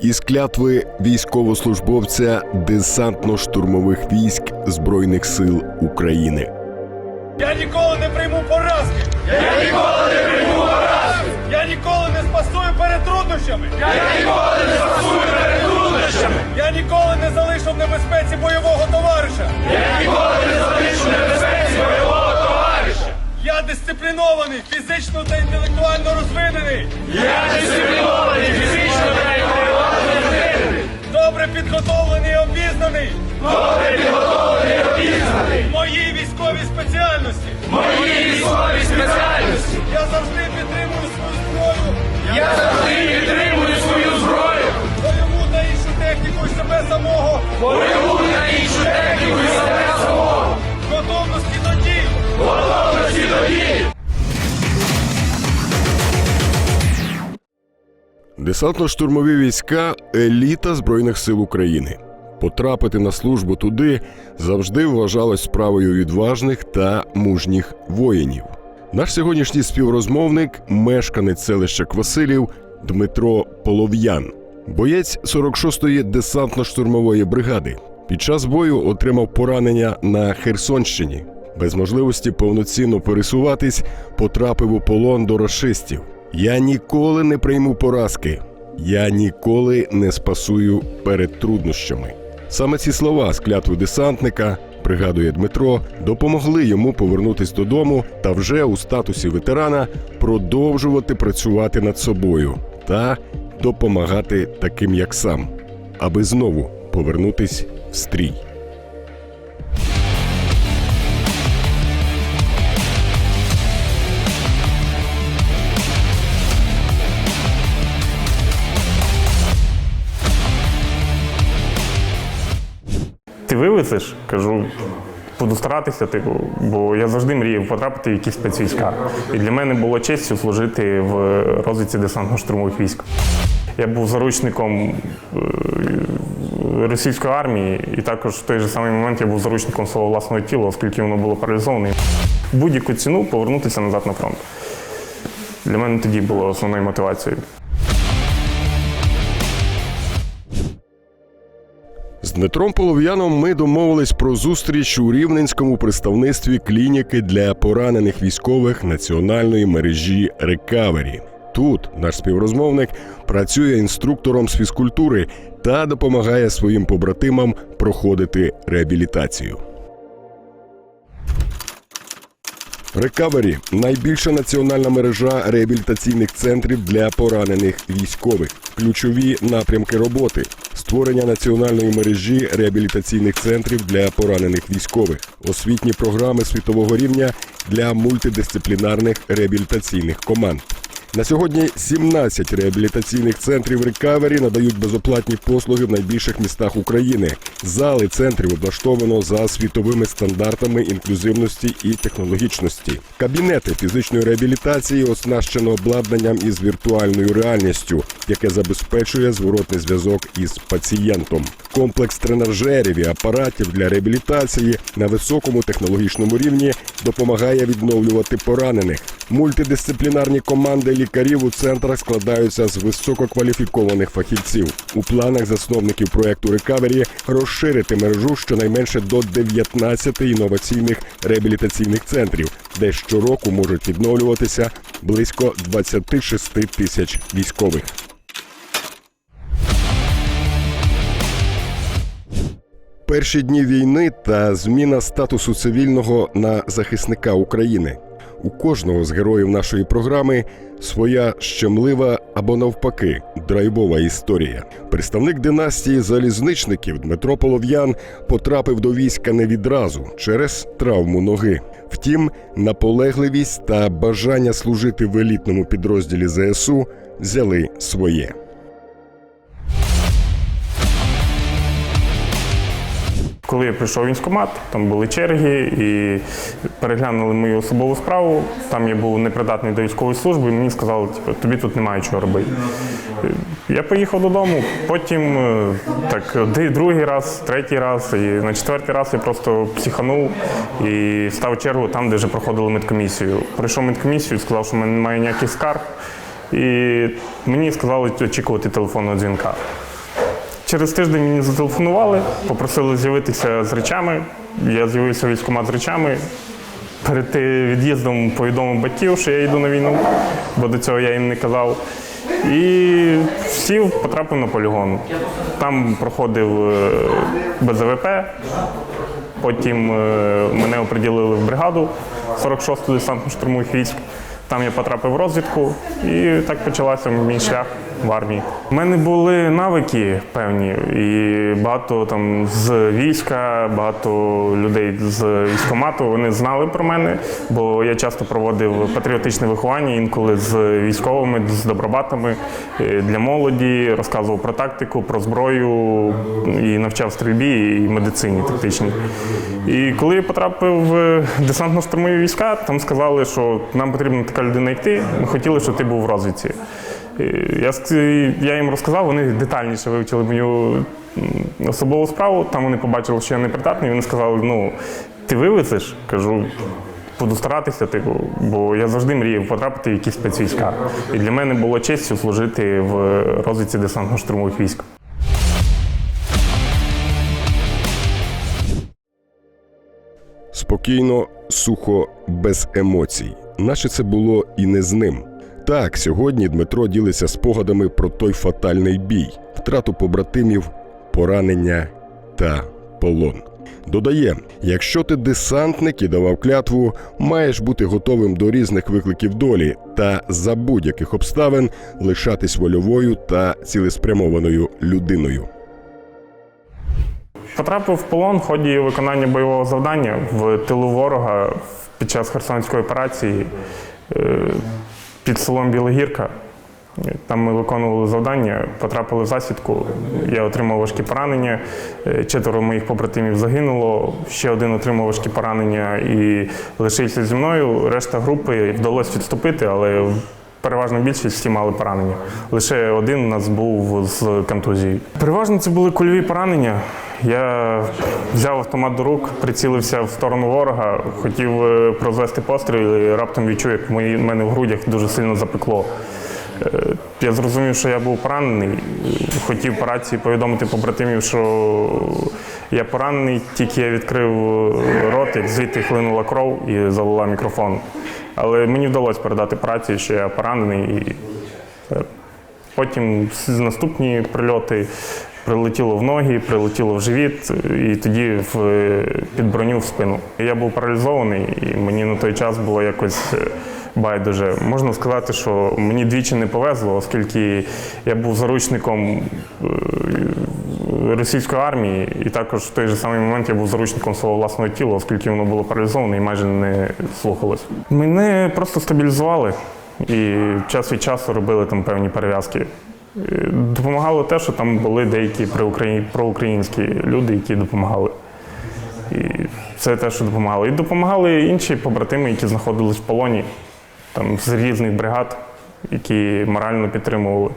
із клятви військовослужбовця десантно-штурмових військ Збройних сил України. Я ніколи не прийму поразки! Я ніколи не прийму поразки! Я ніколи не спасую перед труднощами! Я ніколи не спасую перед труднощами! Я ніколи не залишу в небезпеці бойового товариша! Я ніколи не залишу в небезпеці бойового товариша! Я дисциплінований, фізично та інтелектуально розвинений! Я дисциплінований, фізично! Добре підготовлений і обізнаний! Добре підготовлений і обізнаний! В моїй військовій спеціальності! Мої військові спеціальності. Я завжди підтримую свою зброю, Я завжди підтримую свою зброю, бойову та іншу техніку і себе самого, бойову та іншу техніку і себе самого. готовності до дій. Готовності до дії. Десантно-штурмові війська еліта Збройних сил України. Потрапити на службу туди завжди вважалось справою відважних та мужніх воїнів. Наш сьогоднішній співрозмовник, мешканець селища Квасилів Дмитро Полов'ян, боєць 46-ї десантно-штурмової бригади. Під час бою отримав поранення на Херсонщині. Без можливості повноцінно пересуватись, потрапив у полон до рашистів. Я ніколи не прийму поразки. Я ніколи не спасую перед труднощами. Саме ці слова з клятви десантника, пригадує Дмитро, допомогли йому повернутись додому та вже у статусі ветерана продовжувати працювати над собою та допомагати таким, як сам, аби знову повернутись в стрій. Ти вивезеш? Кажу, буду старатися, типу, бо я завжди мріяв потрапити в якісь спецвійська. І для мене було честю служити в розвідці десантно-штурмових військ. Я був заручником е, російської армії, і також в той же самий момент я був заручником свого власного тіла, оскільки воно було паралізоване. Будь-яку ціну повернутися назад на фронт. Для мене тоді було основною мотивацією. Дмитром Полов'яном ми домовились про зустріч у рівненському представництві клініки для поранених військових національної мережі Рекавері. Тут наш співрозмовник працює інструктором з фізкультури та допомагає своїм побратимам проходити реабілітацію. Рекавері найбільша національна мережа реабілітаційних центрів для поранених військових. Ключові напрямки роботи: створення національної мережі реабілітаційних центрів для поранених військових, освітні програми світового рівня для мультидисциплінарних реабілітаційних команд. На сьогодні 17 реабілітаційних центрів рекавері надають безоплатні послуги в найбільших містах України. Зали центрів облаштовано за світовими стандартами інклюзивності і технологічності. Кабінети фізичної реабілітації оснащено обладнанням із віртуальною реальністю, яке забезпечує зворотний зв'язок із пацієнтом. Комплекс тренажерів і апаратів для реабілітації на високому технологічному рівні допомагає відновлювати поранених. Мультидисциплінарні команди лікарів у центрах складаються з висококваліфікованих фахівців. У планах засновників проекту Рекавері розширити мережу щонайменше до 19 інноваційних реабілітаційних центрів, де щороку можуть відновлюватися близько 26 тисяч військових. Перші дні війни та зміна статусу цивільного на захисника України. У кожного з героїв нашої програми своя щемлива або навпаки драйвова історія. Представник династії залізничників Дмитро Полов'ян потрапив до війська не відразу через травму ноги. Втім, наполегливість та бажання служити в елітному підрозділі ЗСУ взяли своє. Коли я прийшов в військкомат, там були черги і переглянули мою особову справу. Там я був непридатний до військової служби, і мені сказали, типу, тобі тут немає чого робити. Я поїхав додому, потім е, так другий раз, третій раз, і на четвертий раз я просто психанув і став чергу там, де вже проходили медкомісію. Пройшов медкомісію, сказав, що в мене немає ніяких скарг. І мені сказали очікувати телефонного дзвінка. Через тиждень мені зателефонували, попросили з'явитися з речами. Я з'явився військкомат з речами. Перед від'їздом повідомив батьків, що я йду на війну, бо до цього я їм не казав. І сів, потрапив на полігон. Там проходив е, БЗВП, потім е, мене оприділили в бригаду 46-го десантно-штурмових військ. Там я потрапив в розвідку і так почався мій шлях в армії. У мене були навики певні, і багато там з війська, багато людей з військкомату вони знали про мене, бо я часто проводив патріотичне виховання інколи з військовими, з добробатами е, для молоді, розказував про тактику, про зброю і навчав стрільбі і медицині тактичній. І коли я потрапив в десантно-штурмові війська, там сказали, що нам потрібна така людина як ти. Ми хотіли, щоб ти був в розвідці. Я, я їм розказав, вони детальніше вивчили мою особову справу. Там вони побачили, що я непридатний. Вони сказали: ну, ти вивезеш? Кажу, буду старатися, типу, бо я завжди мріяв потрапити в якісь спецвійська. І для мене було честю служити в розвідці десантно-штурмових військ. Спокійно, сухо, без емоцій. Наче це було і не з ним. Так, сьогодні Дмитро ділиться спогадами про той фатальний бій, втрату побратимів, поранення та полон. Додає, якщо ти десантник і давав клятву, маєш бути готовим до різних викликів долі та за будь-яких обставин лишатись вольовою та цілеспрямованою людиною. Потрапив в полон в ході виконання бойового завдання в тилу ворога під час Херсонської операції е, під селом Білогірка. Там ми виконували завдання, потрапили в засідку. Я отримав важкі поранення. е, Четверо моїх побратимів загинуло. Ще один отримав важкі поранення і лишився зі мною. Решта групи вдалося відступити, але переважно більшість всі мали поранення. Лише один у нас був з контузією. Переважно це були кульові поранення. Я взяв автомат до рук, прицілився в сторону ворога, хотів е, прозвести постріл і раптом відчув, як в мене в грудях дуже сильно запекло. Е, Я зрозумів, що я був поранений. Хотів по рації повідомити побратимів, що я поранений, тільки я відкрив рот, як звідти хлинула кров і залила мікрофон. Але мені вдалося передати по рації, що я поранений. І е, потім наступні прильоти прилетіло в ноги, прилетіло в живіт, і тоді в, під броню в спину. Я був паралізований, і мені на той час було якось е, байдуже. Можна сказати, що мені двічі не повезло, оскільки я був заручником е, російської армії, і також в той же самий момент я був заручником свого власного тіла, оскільки воно було паралізоване і майже не слухалось. Мене просто стабілізували і час від часу робили там певні перев'язки. Е, Допомагало те, що там були деякі проукраїнські люди, які допомагали. І це те, що допомагало. І допомагали інші побратими, які знаходились в полоні, там з різних бригад, які морально підтримували.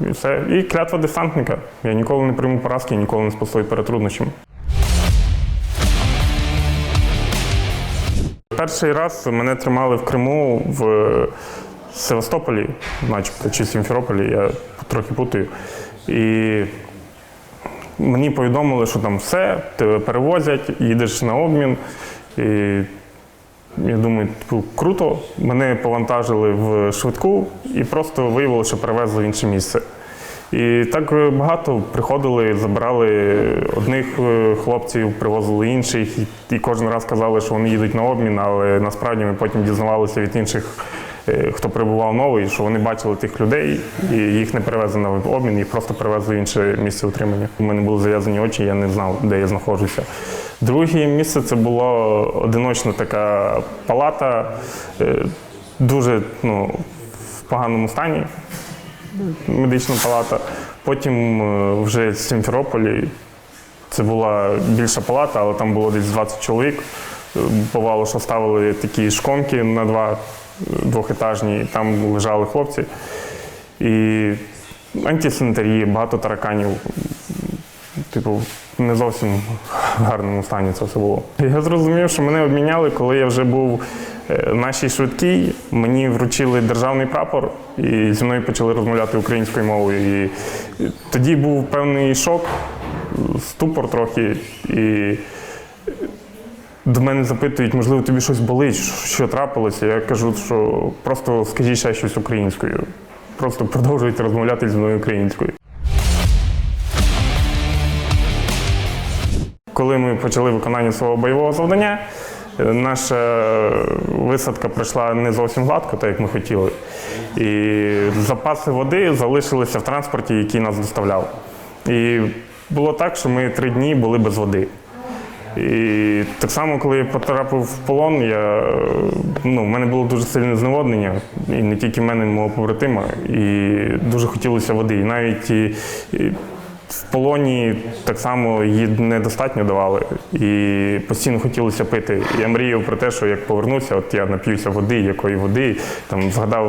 І все. І клятва десантника. Я ніколи не прийму поразки, ніколи не спасую перед труднощами. Перший раз мене тримали в Криму в Севастополі, начебто, чи Сімферополі, я трохи путаю. І мені повідомили, що там все, тебе перевозять, їдеш на обмін. І я думаю, типу, круто. Мене повантажили в швидку і просто виявилося, що перевезли в інше місце. І так е, багато приходили, забирали одних е, хлопців, привозили інших, і, кожен раз казали, що вони їдуть на обмін, але насправді ми потім дізнавалися від інших, е, хто прибував новий, що вони бачили тих людей, і їх не перевезли на обмін, їх просто перевезли в інше місце утримання. У мене були зав'язані очі, я не знав, де я знаходжуся. Друге місце це була одиночна така палата, е, дуже ну, в поганому стані медична палата. Потім е, вже в Сімферополі це була більша палата, але там було десь 20 чоловік. Е, Бувало, що ставили такі шконки на два двохетажні, і там лежали хлопці. І антисанітарії, багато тараканів. Типу, не зовсім в гарному стані це все було. Я зрозумів, що мене обміняли, коли я вже був Е, Нашій швидкій мені вручили державний прапор, і зі мною почали розмовляти українською мовою. І тоді був певний шок, ступор трохи. І до мене запитують, можливо, тобі щось болить, що трапилося. Я кажу, що просто скажіть ще щось українською. Просто продовжуйте розмовляти зі мною українською. Коли ми почали виконання свого бойового завдання, е, наша висадка пройшла не зовсім гладко, так як ми хотіли. І запаси води залишилися в транспорті, який нас доставляв. І було так, що ми три дні були без води. І так само, коли я потрапив в полон, я, е, ну, в мене було дуже сильне зневоднення, і не тільки в мене, і мого побратима, і дуже хотілося води. І навіть і, і в полоні так само її недостатньо давали, і постійно хотілося пити. Я мріяв про те, що як повернуся, от я нап'юся води, якої води, там згадав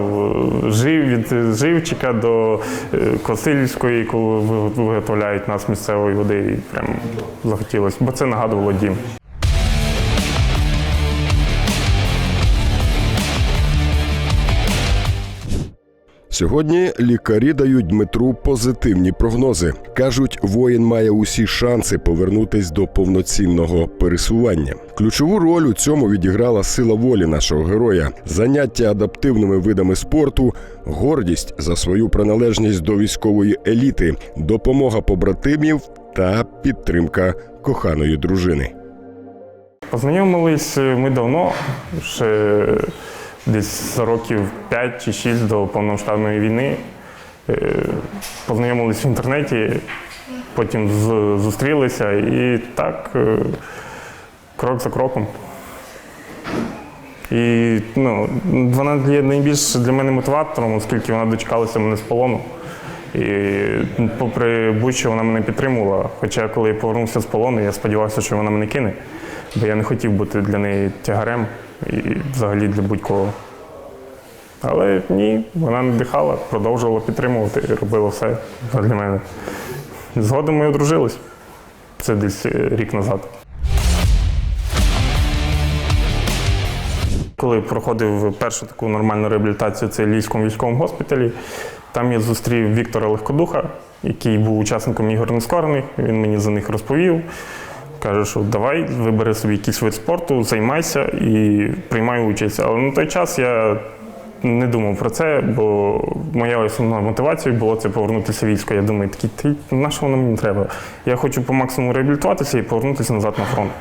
е, жив від живчика до е, Косильської, яку виготовляють нас місцевої води, і прям захотілося, бо це нагадувало дім. Сьогодні лікарі дають Дмитру позитивні прогнози. кажуть, воїн має усі шанси повернутись до повноцінного пересування. Ключову роль у цьому відіграла сила волі нашого героя, заняття адаптивними видами спорту, гордість за свою приналежність до військової еліти, допомога побратимів та підтримка коханої дружини. Познайомились ми давно, ще десь років 5 чи 6 до повномасштабної війни. Е, Познайомились в інтернеті, потім зустрілися і так, е, крок за кроком. І ну, вона є найбільш для мене мотиватором, оскільки вона дочекалася мене з полону. І попри будь-що вона мене підтримувала. Хоча коли я повернувся з полону, я сподівався, що вона мене кине, бо я не хотів бути для неї тягарем і взагалі для будь-кого. Але ні, вона не дихала, продовжувала підтримувати і робила все для мене. Згодом ми одружились. Це десь е, рік назад. Коли проходив першу таку нормальну реабілітацію, це Львівському військовому госпіталі. Там я зустрів Віктора Легкодуха, який був учасником ігор нескорених. Він мені за них розповів. Каже, що давай вибери собі якийсь вид спорту, займайся і приймай участь. Але на той час я не думав про це, бо моя основна мотивація була це повернутися військо. Я думаю, такий, ти на що воно мені треба? Я хочу по максимуму реабілітуватися і повернутися назад на фронт.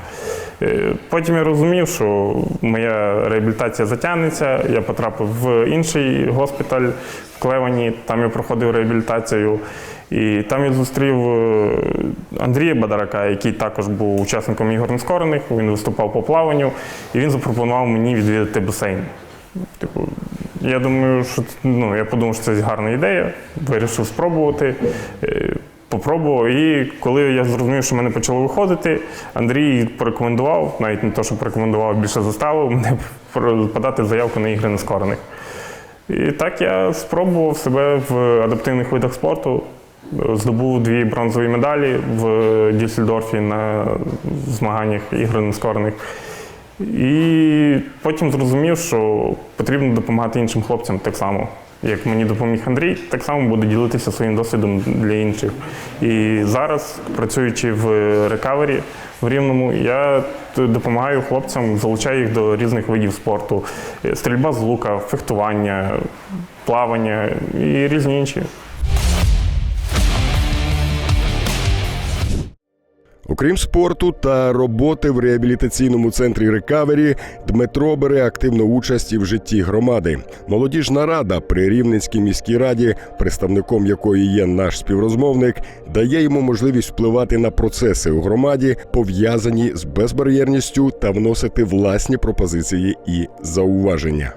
Е, Потім я розумів, що моя реабілітація затягнеться. Я потрапив в інший госпіталь в Клевані, там я проходив реабілітацію. І там я зустрів е, Андрія Бадарака, який також був учасником ігор нескорених. Він виступав по плаванню, і він запропонував мені відвідати басейн. Типу, я думаю, що ну, я подумав, що це гарна ідея. Вирішив спробувати. Е, Попробував, і коли я зрозумів, що мене почало виходити, Андрій порекомендував, навіть не то, що порекомендував, більше заставив мене подати заявку на ігри нескорених. І так я спробував себе в адаптивних видах спорту. Здобув дві бронзові медалі в Дюссельдорфі на змаганнях ігри нескорених. І потім зрозумів, що потрібно допомагати іншим хлопцям так само. Як мені допоміг Андрій, так само буду ділитися своїм досвідом для інших. І зараз, працюючи в рекавері в Рівному, я допомагаю хлопцям, залучаю їх до різних видів спорту: стрільба з лука, фехтування, плавання і різні інші. Окрім спорту та роботи в реабілітаційному центрі рекавері, Дмитро бере активну участь і в житті громади. Молодіжна рада при Рівненській міській раді, представником якої є наш співрозмовник, дає йому можливість впливати на процеси у громаді, пов'язані з безбар'єрністю та вносити власні пропозиції і зауваження.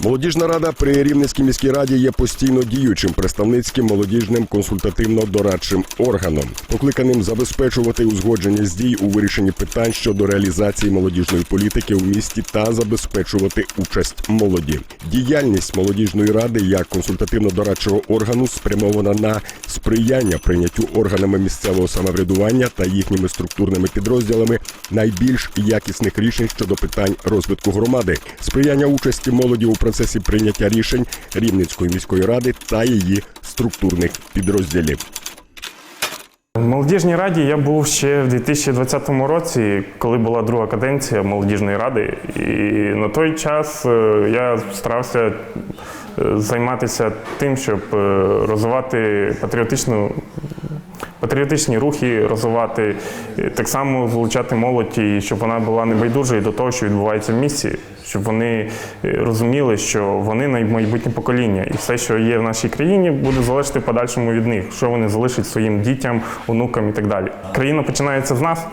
Молодіжна рада при Рівненській міській раді є постійно діючим представницьким молодіжним консультативно-дорадчим органом, покликаним забезпечувати узгодженість дій у вирішенні питань щодо реалізації молодіжної політики у місті та забезпечувати участь молоді. Діяльність молодіжної ради як консультативно-дорадчого органу спрямована на сприяння прийняттю органами місцевого самоврядування та їхніми структурними підрозділами найбільш якісних рішень щодо питань розвитку громади, сприяння участі молоді у процесі прийняття рішень Рівненської міської ради та її структурних підрозділів. В молодіжній раді я був ще в 2020 році, коли була друга каденція молодіжної ради. І на той час е, я старався е, займатися тим, щоб е, розвивати патріотичну. Патріотичні рухи розвивати, так само залучати молодь, і щоб вона була небайдужою до того, що відбувається в місті, щоб вони е, розуміли, що вони майбутнє покоління, і все, що є в нашій країні, буде залежати в подальшому від них, що вони залишать своїм дітям, онукам і так далі. Країна починається з нас.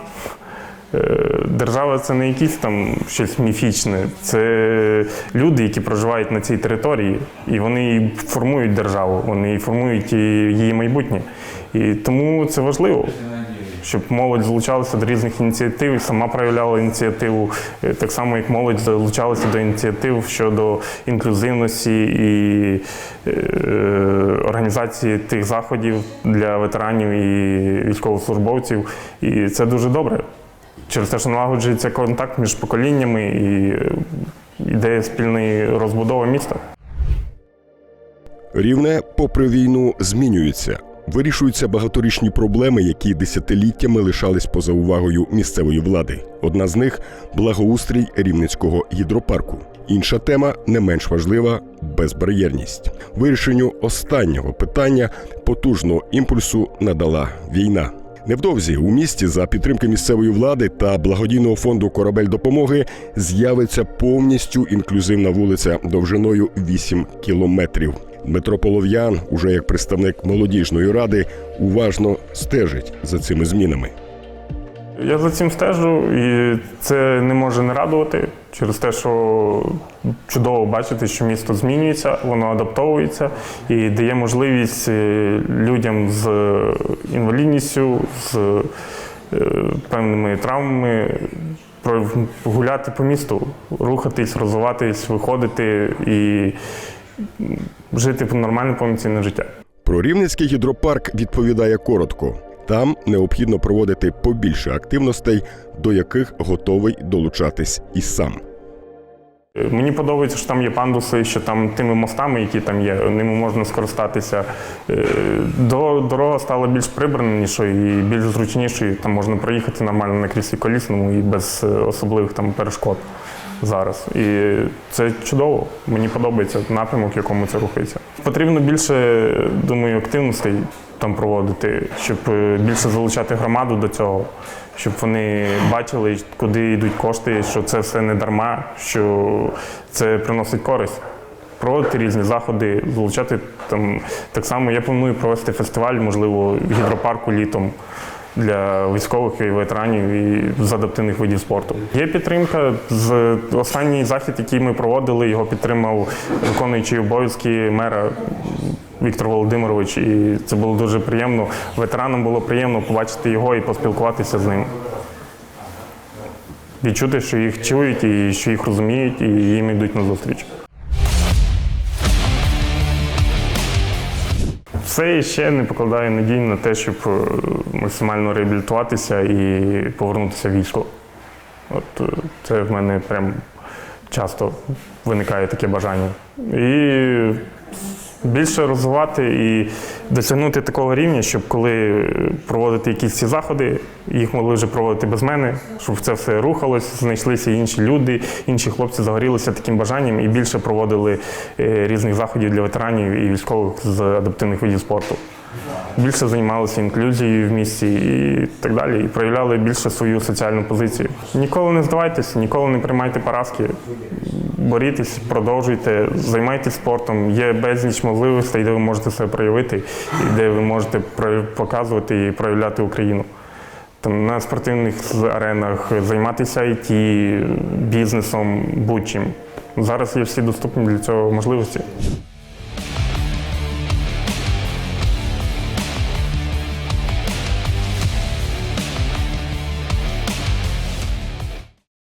Е, Держава це не якісь там щось міфічне, це люди, які проживають на цій території, і вони формують державу, вони і формують її майбутнє. І тому це важливо, щоб молодь залучалася до різних ініціатив, і сама проявляла ініціативу, Е, так само як молодь залучалася до ініціатив щодо інклюзивності і е, організації тих заходів для ветеранів і військовослужбовців. І це дуже добре. Через те, що налагоджується контакт між поколіннями і е, ідея спільної розбудови міста. Рівне, попри війну, змінюється. Вирішуються багаторічні проблеми, які десятиліттями лишались поза увагою місцевої влади. Одна з них благоустрій рівненського гідропарку. Інша тема не менш важлива безбар'єрність. Вирішенню останнього питання потужного імпульсу надала війна. Невдовзі у місті за підтримки місцевої влади та благодійного фонду Корабель допомоги з'явиться повністю інклюзивна вулиця довжиною 8 кілометрів. Дмитро Полов'ян, уже як представник молодіжної ради, уважно стежить за цими змінами. Я за цим стежу, і це не може не радувати через те, що чудово бачити, що місто змінюється, воно адаптовується і дає можливість е, людям з інвалідністю, з е, певними травмами гуляти по місту, рухатись, розвиватись, виходити і жити нормальне повноцінне життя. Про Рівненський гідропарк відповідає коротко. Там необхідно проводити побільше активностей, до яких готовий долучатись і сам. Мені подобається, що там є пандуси, що там тими мостами, які там є, ними можна скористатися. Е, До, дорога стала більш прибранішою і більш зручнішою. Там можна проїхати нормально на кріслі колісному і без е, особливих там перешкод зараз. І це чудово. Мені подобається напрямок, в якому це рухається. Потрібно більше, думаю, активностей там проводити, щоб е, більше залучати громаду до цього, щоб вони бачили, куди йдуть кошти, що це все не дарма, що це приносить користь. Проводити різні заходи, залучати там так само. Я планую провести фестиваль, можливо, в гідропарку літом для військових і ветеранів і з адаптивних видів спорту. Є підтримка. З останній захід, який ми проводили, його підтримав виконуючий обов'язки мера Віктор Володимирович, і це було дуже приємно. Ветеранам було приємно побачити його і поспілкуватися з ним. Відчути, що їх чують, і що їх розуміють, і їм йдуть на зустріч. Все ще не покладає надій на те, щоб е, максимально реабілітуватися і повернутися в військо. От е, це в мене прям часто виникає таке бажання. І більше розвивати і досягнути такого рівня, щоб коли проводити якісь ці заходи, їх могли вже проводити без мене, щоб це все рухалось, знайшлися інші люди, інші хлопці загорілися таким бажанням і більше проводили е, різних заходів для ветеранів і військових з адаптивних видів спорту. Більше займалися інклюзією в місті і так далі, і проявляли більше свою соціальну позицію. Ніколи не здавайтеся, ніколи не приймайте поразки борітесь, продовжуйте, займайтесь спортом. Є безліч можливостей, де ви можете себе проявити, і де ви можете показувати і проявляти Україну. Там на спортивних аренах займатися IT, бізнесом, будь-чим. Зараз є всі доступні для цього можливості.